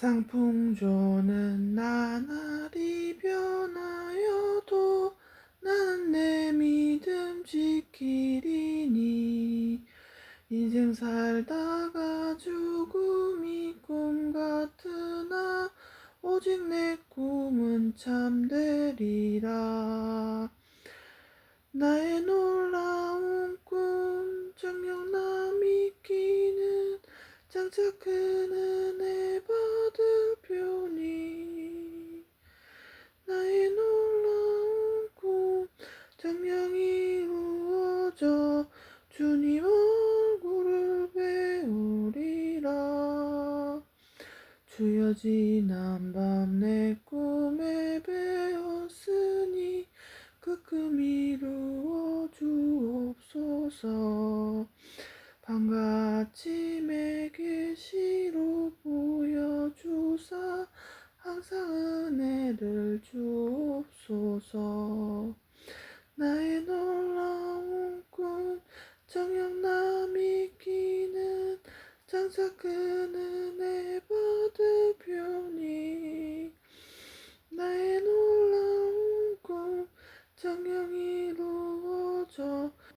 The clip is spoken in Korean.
상풍조는 나날이 변하여도 나는 내 믿음 지키리니. 인생 살다가 죽음이 꿈 같으나 오직 내 꿈은 참되리라. 나의 놀라운 꿈 정녕 남이 끼는 장차 큰 은혜 받을 표니 나의 놀라운 꿈 정녕 이루어져 주님 얼굴을 배우리라. 주여 지난 밤 내 꿈에 배었으니 그 꿈 이 루어 주옵소서. 아침에 계시로 보여주사 항상 은혜를 주옵소서 나의 놀라운 꿈 정영남이 끼는 장사 그는 에바드 병